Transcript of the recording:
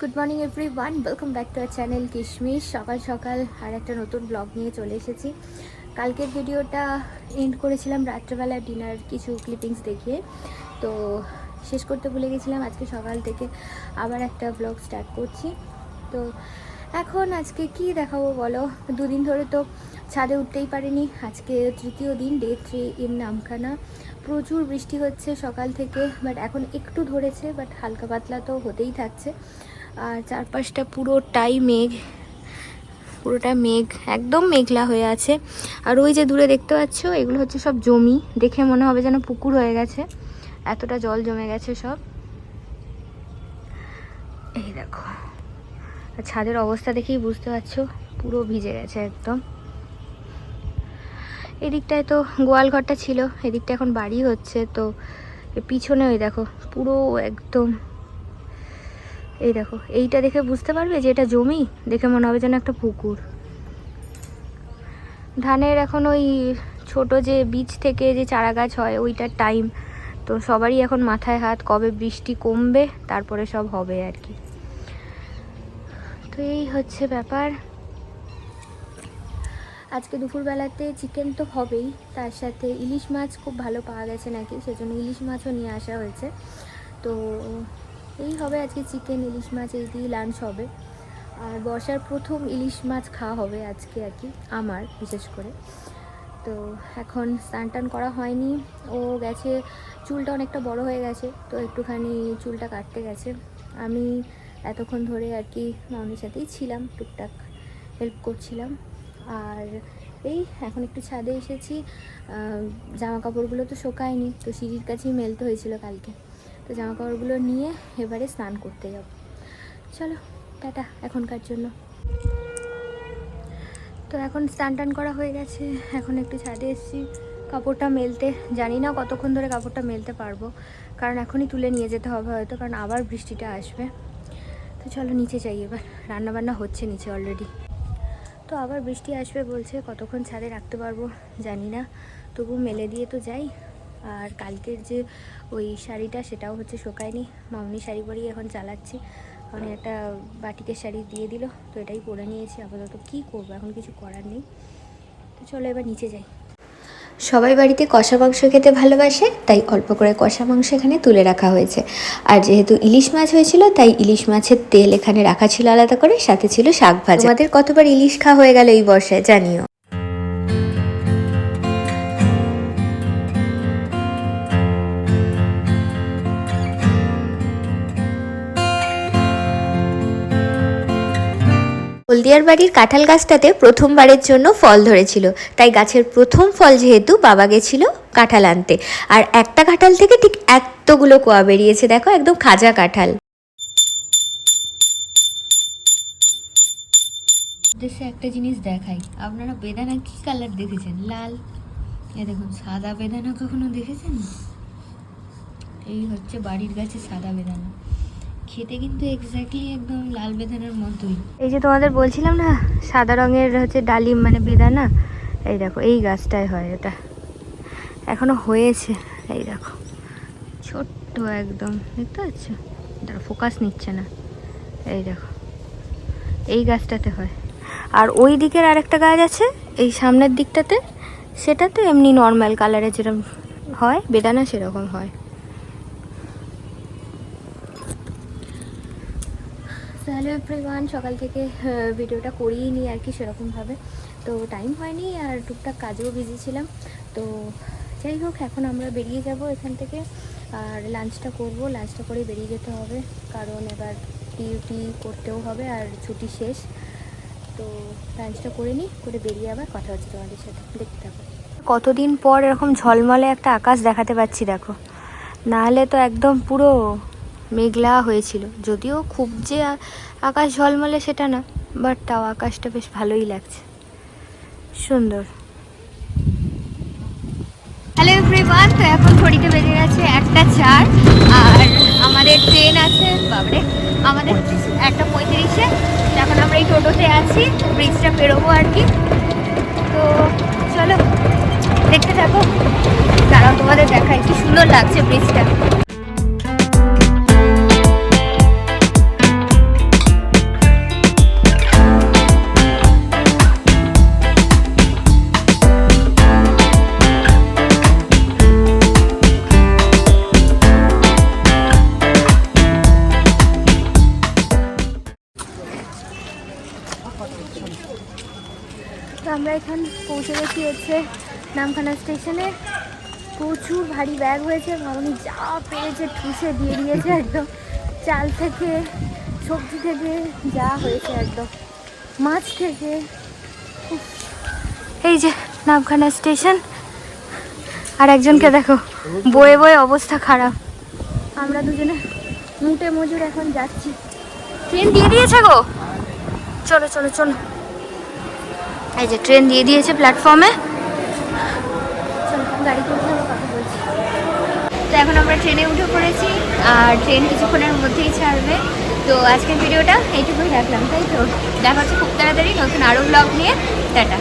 Good morning everyone welcome back to our channel Kishmish সকাল সকাল আর একটা নতুন ব্লগ নিয়ে চলে এসেছি। কালকের ভিডিওটা এন্ড করেছিলাম রাত্রেবেলা ডিনার কিছু ক্লিপিংস দেখিয়ে। তো শেষ করতে ভুলে গেছিলাম, আজকে সকাল থেকে আবার একটা ব্লগ স্টার্ট করছি। তো এখন আজকে কি দেখাবো বলো? দুদিন ধরে তো ছাদে উঠতেই পারিনি। আজকে তৃতীয় দিন ডে থ্রি ইন নামখানা প্রচুর বৃষ্টি হচ্ছে সকাল থেকে বাট এখন একটু ধরেছে বাট হালকা পাতলা তো হতেই থাকছে। আর চারপাশটা পুরোটাই মেঘ, পুরোটা মেঘ, একদম মেঘলা হয়ে আছে। আর ওই যে দূরে দেখতে পাচ্ছ, এগুলো হচ্ছে সব জমি। দেখে মনে হবে যেন পুকুর হয়ে গেছে। এতটা জল জমে গেছে সব। এই দেখো ছাদের অবস্থা দেখেই বুঝতে পারছ, পুরো ভিজে গেছে একদম। এদিকটায় তো গোয়াল ঘরটা ছিল, এদিকটা এখন বাড়ি হচ্ছে, তো পিছনে ওই দেখো, পুরো একদম এই দেখো, এইটা দেখে বুঝতে পারবে যে এটা জমি? দেখে মনে হবে যেন একটা পুকুর। ধানের এখন ওই ছোট যে বীজ থেকে যে চারা গাছ হয়, ওইটার টাইম তো সবারই এখন মাথায় হাত, কবে বৃষ্টি কমবে, তারপরে সব হবে আর কি। তো এই হচ্ছে ব্যাপার। আজকে দুপুরবেলাতে চিকেন তো হবেই, তার সাথে ইলিশ মাছ খুব ভালো পাওয়া গেছে নাকি, সেজন্য ইলিশ মাছও নিয়ে আসা হয়েছে। তো এই হবে আজকে চিকেন, ইলিশ মাছ, এই দিয়ে লাঞ্চ হবে। আর বর্ষার প্রথম ইলিশ মাছ খাওয়া হবে আজকে আর কি, আমার বিশেষ করে। তো এখন স্নান টান করা হয়নি, ও গেছে, চুলটা অনেকটা বড় হয়ে গেছে, তো একটুখানি চুলটা কাটতে গেছে। আমি এতক্ষণ ধরে আর কি মামনির সাথেই ছিলাম, টুকটাক হেল্প করছিলাম। আর এই এখন একটু ছাদে এসেছি জামা কাপড়গুলো তো শোকায়নি, তো সিঁড়ির কাছেই মেলতে হয়েছিল কালকে। তো জামা কাপড়গুলো নিয়ে এবারে স্নান করতে যাব। চলো, টাটা এখনকার জন্য। তো এখন স্নান টান করা হয়ে গেছে। এখন একটু ছাদে এসেছি। কাপড়টা মেলতে, জানি না কতক্ষণ ধরে কাপড়টা মেলতে পারব। কারণ এখনই তুলে নিয়ে যেতে হবে হয়তো, কারণ আবার বৃষ্টিটা আসবে। তো চলো নিচে যাই এবার। রান্নাবান্না হচ্ছে নিচে অলরেডি তো আবার বৃষ্টি আসবে বলছে, কতক্ষণ ছাদে রাখতে পারব জানি না। তবু মেলে দিয়ে তো যাই। আর কালকের যে ওই শাড়িটা, সেটাও হচ্ছে শোকায়নি। মামনি শাড়ি পরেই এখন চালাচ্ছি। মানে একটা বাটিকের শাড়ি দিয়ে দিল, তো এটাই পরে নিয়েছি। আপাতত কী করব, এখন কিছু করার নেই। তো চলো এবার নিচে যাই। সবাই বাড়িতে কষা মাংস খেতে ভালোবাসে, তাই অল্প করে কষা মাংস এখানে তুলে রাখা হয়েছে। আর যেহেতু ইলিশ মাছ হয়েছিল, তাই ইলিশ মাছের তেল এখানে রাখা ছিল আলাদা করে, সাথে ছিল শাক ভাজা। আমাদের কতবার ইলিশ খাওয়া হয়ে গেল এই বর্ষায়, জানিও। হলদিয়ার বাড়ির কাঁঠাল গাছটাতে প্রথমবারের জন্য ফল ধরেছিল। তাই গাছের প্রথম ফল যেহেতু বাবা গেছিল কাঁঠাল আনতে। আর একটা কাঁঠাল থেকে ঠিক এতগুলো কোয়া বেরিয়েছে, দেখো, একদম খাজা কাঁঠাল। দেশে একটা জিনিস দেখাই। আপনারা বেদানা কি কালার দেখেছেন? লাল। এ দেখুন, সাদা বেদানা কখনো দেখেছেন? এই হচ্ছে বাড়ির গাছে সাদা বেদানা। খেতে কিন্তু এক্স্যাক্টলি একদম লাল বেদানার মতোই। এই যে তোমাদের বলছিলাম না, সাদা রঙের হচ্ছে ডালিম মানে বেদানা, এই দেখো, এই গাছটায় হয় এটা এখনও হয়েছে, এই দেখো। ছোট্ট একদম, দেখতে পাচ্ছ? দাঁড়া ফোকাস নিচ্ছে না, এই দেখো। এই গাছটাতে হয়। আর ওই দিকের আরেকটা গাছ আছে, এই সামনের দিকটাতে, সেটাতে এমনি নর্মাল কালারে যেরকম হয়, বেদানা সেরকম হয়। হ্যালো এভরিওয়ান সকাল থেকে ভিডিওটা করিয়ে নিই আর কি সেরকমভাবে। তো টাইম হয়নি আর টুকটাক কাজেও বিজি ছিলাম। তো যাই হোক, এখন আমরা বেরিয়ে যাব এখান থেকে। আর লাঞ্চটা করব লাঞ্চটা করে বেরিয়ে যেতে হবে। কারণ এবার ডিউটি করতেও হবে আর ছুটি শেষ। তো লাঞ্চটা করে নিই, করে বেরিয়ে আবার কথা হচ্ছে তোমাদের সাথে। দেখতে থাকো। কতদিন পর এরকম ঝলমলে একটা আকাশ দেখাতে পাচ্ছি, দেখো। নাহলে তো একদম পুরো মেঘলা হয়েছিল। যদিও খুব যে আকাশ ঝলমলে সেটা না বাট তাও আকাশটা বেশ ভালোই লাগছে। সুন্দর। হ্যালো এভরিওয়ান তো এখন ঘড়িতে বেজে গেছে একটা চার, আর আমাদের ট্রেন আছে, বাবরে, আমাদের একটা পঁয়ত্রিশে এখন আমরা এই টোটোতে আছি ব্রিজটা পেরোবো আর কি। তো চলো, দেখতে থাকো, দাঁড়াও তোমাদের দেখাই, কি সুন্দর লাগছে ব্রিজটা এখন পৌঁছে গেছি হচ্ছে নামখানা স্টেশনে। প্রচুর ভারী ব্যাগ হয়েছে মামনি যা পেয়েছে ঠুসে দিয়ে দিয়েছে একদম। চাল থেকে সবজি থেকে যা হয়েছে একদম। মাছ থেকে। এই যে নামখানা স্টেশন। আর একজনকে দেখো বয়ে বয়ে অবস্থা খারাপ। আমরা দুজনে মুটে মজুর এখন যাচ্ছি। ট্রেন দিয়ে দিয়েছে গো। চলো চলো চলো। এই যে ট্রেন দিয়ে দিয়েছে প্ল্যাটফর্মে বলছি। তো এখন আমরা ট্রেনে উঠে পড়েছি, আর ট্রেন কিছুক্ষণের মধ্যেই ছাড়বে। তো আজকের ভিডিওটা এইটুকুই রাখলাম, তাই তো? দেখা হচ্ছে খুব তাড়াতাড়ি নতুন আরও ব্লগ নিয়ে। টাটা।